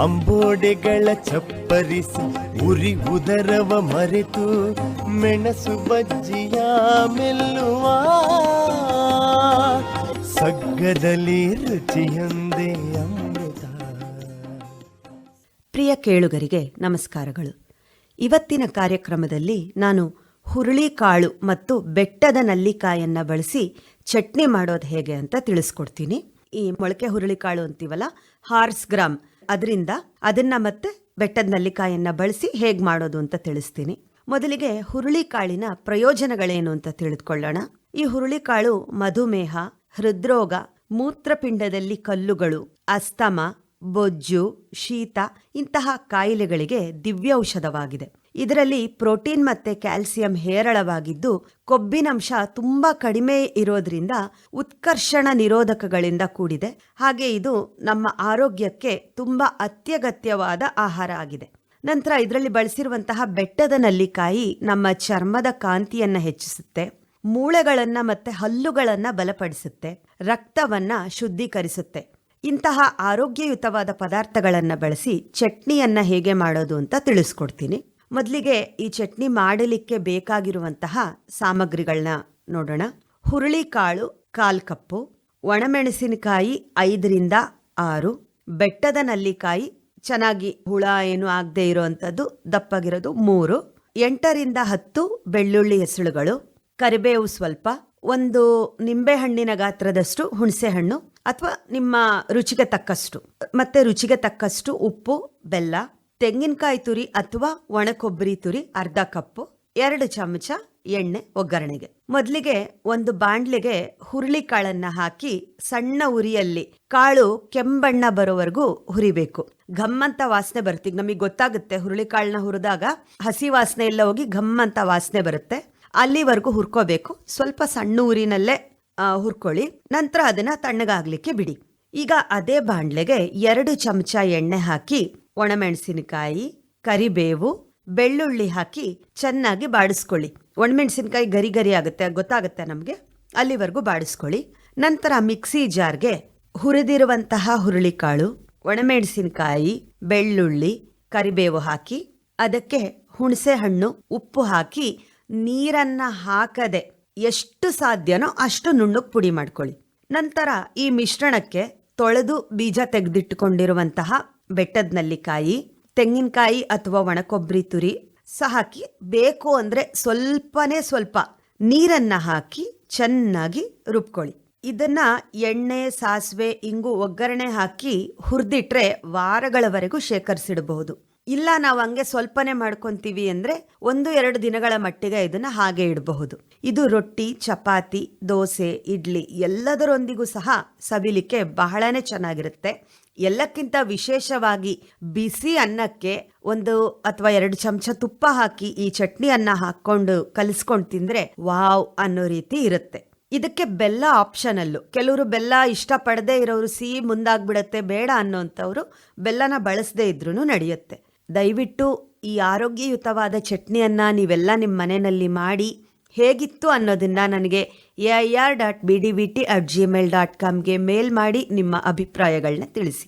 ಅಂಬೋಡೆಗಳ ಚಪ್ಪರಿಸಿ ಉರಿ ಉದರವ ಮರೆತು ಮೆಣಸು ಬಜ್ಜಿಯ ಮೆಲ್ಲುವ ಸಗ್ಗದಲ್ಲಿ ರುಚಿಯೊಂದೇ ಅಮೃತ. ಪ್ರಿಯ ಕೇಳುಗರಿಗೆ ನಮಸ್ಕಾರಗಳು. ಇವತ್ತಿನ ಕಾರ್ಯಕ್ರಮದಲ್ಲಿ ನಾನು ಹುರುಳಿಕಾಳು ಮತ್ತು ಬೆಟ್ಟದ ನಲ್ಲಿಕಾಯನ್ನ ಬಳಸಿ ಚಟ್ನಿ ಮಾಡೋದು ಹೇಗೆ ಅಂತ ತಿಳಿಸ್ಕೊಡ್ತೀನಿ. ಈ ಮೊಳಕೆ ಹುರುಳಿಕಾಳು ಅಂತೀವಲ್ಲ, ಹಾರ್ಸ್ ಗ್ರಾಮ್ ಅದರಿಂದ ಅದನ್ನ ಮತ್ತೆ ಬೆಟ್ಟದ ನಲ್ಲಿಕಾಯನ್ನ ಬಳಸಿ ಹೇಗೆ ಮಾಡೋದು ಅಂತ ತಿಳಿಸ್ತೀನಿ. ಮೊದಲಿಗೆ ಹುರುಳಿಕಾಳಿನ ಪ್ರಯೋಜನಗಳೇನು ಅಂತ ತಿಳಿದುಕೊಳ್ಳೋಣ. ಈ ಹುರುಳಿಕಾಳು ಮಧುಮೇಹ, ಹೃದ್ರೋಗ, ಮೂತ್ರಪಿಂಡದಲ್ಲಿ ಕಲ್ಲುಗಳು, ಅಸ್ತಮ ಬೊಜ್ಜು, ಶೀತ ಇಂತಹ ಕಾಯಿಲೆಗಳಿಗೆ ದಿವ್ಯೌಷಧವಾಗಿದೆ. ಇದರಲ್ಲಿ ಪ್ರೋಟೀನ್ ಮತ್ತೆ ಕ್ಯಾಲ್ಸಿಯಂ ಹೇರಳವಾಗಿದ್ದು ಕೊಬ್ಬಿನಂಶ ತುಂಬಾ ಕಡಿಮೆ ಇರೋದ್ರಿಂದ ಉತ್ಕರ್ಷಣ ನಿರೋಧಕಗಳಿಂದ ಕೂಡಿದೆ. ಹಾಗೆ ಇದು ನಮ್ಮ ಆರೋಗ್ಯಕ್ಕೆ ತುಂಬಾ ಅತ್ಯಗತ್ಯವಾದ ಆಹಾರ ಆಗಿದೆ. ನಂತರ ಇದರಲ್ಲಿ ಬಳಸಿರುವಂತಹ ಬೆಟ್ಟದ ನಲ್ಲಿಕಾಯಿ ನಮ್ಮ ಚರ್ಮದ ಕಾಂತಿಯನ್ನು ಹೆಚ್ಚಿಸುತ್ತೆ. ಮೂಳೆಗಳನ್ನು ಮತ್ತೆ ಹಲ್ಲುಗಳನ್ನು ಬಲಪಡಿಸುತ್ತೆ. ರಕ್ತವನ್ನು ಶುದ್ಧೀಕರಿಸುತ್ತೆ. ಇಂತಹ ಆರೋಗ್ಯಯುತವಾದ ಪದಾರ್ಥಗಳನ್ನು ಬಳಸಿ ಚಟ್ನಿಯನ್ನು ಹೇಗೆ ಮಾಡೋದು ಅಂತ ತಿಳಿಸ್ಕೊಡ್ತೀನಿ. ಮೊದಲಿಗೆ ಈ ಚಟ್ನಿ ಮಾಡಲಿಕ್ಕೆ ಬೇಕಾಗಿರುವಂತಹ ಸಾಮಗ್ರಿಗಳನ್ನ ನೋಡೋಣ. ಹುರುಳಿಕಾಳು ಕಾಲು ಕಪ್ಪು, ಒಣಮೆಣಸಿನಕಾಯಿ ಐದರಿಂದ ಆರು, ಬೆಟ್ಟದ ನಲ್ಲಿಕಾಯಿ ಚೆನ್ನಾಗಿ ಹುಳ ಏನು ಆಗದೆ ಇರೋವಂಥದ್ದು ದಪ್ಪಗಿರೋದು ಮೂರು, ಎಂಟರಿಂದ ಹತ್ತು ಬೆಳ್ಳುಳ್ಳಿ ಹೆಸಳುಗಳು ಕರಿಬೇವು ಸ್ವಲ್ಪ ಒಂದು ನಿಂಬೆಹಣ್ಣಿನ ಗಾತ್ರದಷ್ಟು ಹುಣಸೆಹಣ್ಣು ಅಥವಾ ನಿಮ್ಮ ರುಚಿಗೆ ತಕ್ಕಷ್ಟು. ಮತ್ತೆ ರುಚಿಗೆ ತಕ್ಕಷ್ಟು ಉಪ್ಪು, ಬೆಲ್ಲ, ತೆಂಗಿನಕಾಯಿ ತುರಿ ಅಥವಾ ಒಣ ಕೊಬ್ಬರಿ ತುರಿ, ಅರ್ಧ ಕಪ್ಪು, ಎರಡು ಚಮಚ ಎಣ್ಣೆ ಒಗ್ಗರಣೆಗೆ. ಮೊದಲಿಗೆ ಒಂದು ಬಾಂಡ್ಲಿಗೆ ಹುರುಳಿ ಕಾಳನ್ನ ಹಾಕಿ ಸಣ್ಣ ಉರಿಯಲ್ಲಿ ಕಾಳು ಕೆಂಬಣ್ಣ ಬರೋವರೆಗೂ ಹುರಿಬೇಕು. ಘಮ್ಮಂತ ವಾಸನೆ ಬರುತ್ತೆ. ನಮಗೆ ಗೊತ್ತಾಗುತ್ತೆ ಹುರುಳಿ ಕಾಳನ್ನ ಹುರಿದಾಗ ಹಸಿ ವಾಸನೆ ಎಲ್ಲ ಹೋಗಿ ಘಮ್ಮಂತ ವಾಸನೆ ಬರುತ್ತೆ. ಅಲ್ಲಿವರೆಗೂ ಹುರ್ಕೋಬೇಕು. ಸ್ವಲ್ಪ ಸಣ್ಣ ಊರಿನಲ್ಲೇ ಹುರ್ಕೊಳ್ಳಿ. ನಂತರ ಅದನ್ನು ತಣ್ಣಗಾಗಲಿಕ್ಕೆ ಬಿಡಿ. ಈಗ ಅದೇ ಬಾಂಡ್ಲೆಗೆ ಎರಡು ಚಮಚ ಎಣ್ಣೆ ಹಾಕಿ, ಒಣಮೆಣಸಿನಕಾಯಿ, ಕರಿಬೇವು, ಬೆಳ್ಳುಳ್ಳಿ ಹಾಕಿ ಚೆನ್ನಾಗಿ ಬಾಡಿಸ್ಕೊಳ್ಳಿ. ಒಣಮೆಣಸಿನಕಾಯಿ ಗರಿ ಗರಿ ಆಗುತ್ತೆ, ಗೊತ್ತಾಗುತ್ತೆ ನಮಗೆ? ಅಲ್ಲಿವರೆಗೂ ಬಾಡಿಸ್ಕೊಳ್ಳಿ. ನಂತರ ಮಿಕ್ಸಿ ಜಾರ್ಗೆ ಹುರಿದಿರುವಂತಹ ಹುರುಳಿಕಾಳು, ಒಣಮೆಣಸಿನಕಾಯಿ, ಬೆಳ್ಳುಳ್ಳಿ, ಕರಿಬೇವು ಹಾಕಿ, ಅದಕ್ಕೆ ಹುಣಸೆ ಹಣ್ಣು ಉಪ್ಪು ಹಾಕಿ ನೀರನ್ನ ಹಾಕದೆ ಎಷ್ಟು ಸಾಧ್ಯನೋ ಅಷ್ಟು ನುಣ್ಣಗೆ ಪುಡಿ ಮಾಡ್ಕೊಳ್ಳಿ. ನಂತರ ಈ ಮಿಶ್ರಣಕ್ಕೆ ತೊಳೆದು ಬೀಜ ತೆಗೆದಿಟ್ಟುಕೊಂಡಿರುವಂತಹ ಬೆಟ್ಟದ ನಲ್ಲಿಕಾಯಿ ತೆಂಗಿನಕಾಯಿ ಅಥವಾ ಒಣಕೊಬ್ಬರಿ ತುರಿ ಸಹ ಹಾಕಿ. ಬೇಕು ಅಂದರೆ ಸ್ವಲ್ಪನೇ ಸ್ವಲ್ಪ ನೀರನ್ನ ಹಾಕಿ ಚೆನ್ನಾಗಿ ರುಬ್ಕೊಳ್ಳಿ. ಇದನ್ನು ಎಣ್ಣೆ, ಸಾಸಿವೆ, ಇಂಗು, ಒಗ್ಗರಣೆ ಹಾಕಿ ಹುರಿದಿಟ್ರೆ ವಾರಗಳವರೆಗೂ ಶೇಖರಿಸಿಡಬಹುದು. ಇಲ್ಲ, ನಾವು ಹಂಗೆ ಸ್ವಲ್ಪನೇ ಮಾಡ್ಕೊಂತೀವಿ ಅಂದ್ರೆ ಒಂದು, ಎರಡು ದಿನಗಳ ಮಟ್ಟಿಗೆ ಇದನ್ನ ಹಾಗೆ ಇಡಬಹುದು. ಇದು ರೊಟ್ಟಿ, ಚಪಾತಿ, ದೋಸೆ, ಇಡ್ಲಿ ಎಲ್ಲದರೊಂದಿಗೂ ಸಹ ಸವಿಲಿಕ್ಕೆ ಬಹಳನೇ ಚೆನ್ನಾಗಿರುತ್ತೆ. ಎಲ್ಲಕ್ಕಿಂತ ವಿಶೇಷವಾಗಿ ಬಿಸಿ ಅನ್ನಕ್ಕೆ ಒಂದು ಅಥವಾ ಎರಡು ಚಮಚ ತುಪ್ಪ ಹಾಕಿ ಈ ಚಟ್ನಿ ಅನ್ನ ಹಾಕೊಂಡು ಕಲಿಸ್ಕೊಂಡು ತಿಂದ್ರೆ ವಾವ್ ಅನ್ನೋ ರೀತಿ ಇರುತ್ತೆ. ಇದಕ್ಕೆ ಬೆಲ್ಲ ಆಪ್ಷನಲ್ಲು ಕೆಲವರು ಬೆಲ್ಲ ಇಷ್ಟಪಡದೇ ಇರೋರು, ಸಿಹಿ ಮುಂದಾಗ್ಬಿಡತ್ತೆ, ಬೇಡ ಅನ್ನೋಂಥವ್ರು ಬೆಲ್ಲನ ಬಳಸದೇ ಇದ್ರೂ ನಡೆಯುತ್ತೆ. ದಯವಿಟ್ಟು ಈ ಆರೋಗ್ಯಯುತವಾದ ಚಟ್ನಿಯನ್ನು ನೀವೆಲ್ಲ ನಿಮ್ಮ ಮನೆಯಲ್ಲಿ ಮಾಡಿ ಹೇಗಿತ್ತು ಅನ್ನೋದನ್ನು ನನಗೆ A I R dot B D V T at Gmail dot ಕಾಮ್ಗೆ mail ಮಾಡಿ ನಿಮ್ಮ ಅಭಿಪ್ರಾಯಗಳನ್ನ ತಿಳಿಸಿ.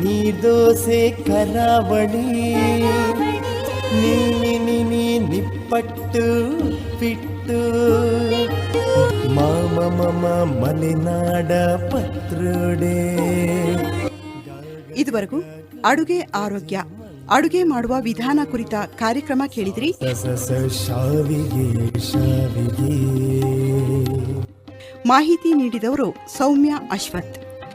ನೀ ದೋಸೆ ಕರಾವಳಿ. ನಿಪ್ಪಟ್ಟು ಪಿಟ್ಟು ಮಾಮ ಮಮ ಮಲೆನಾಡ ಪತ್ರೋಡೆ. ಇದುವರೆಗೂ ಅಡುಗೆ ಆರೋಗ್ಯ. ಅಡುಗೆ ಮಾಡುವ ವಿಧಾನ ಕುರಿತ ಕಾರ್ಯಕ್ರಮ ಕೇಳಿದ್ರಿ. ಮಾಹಿತಿ ನೀಡಿದವರು ಸೌಮ್ಯ ಅಶ್ವಥ್.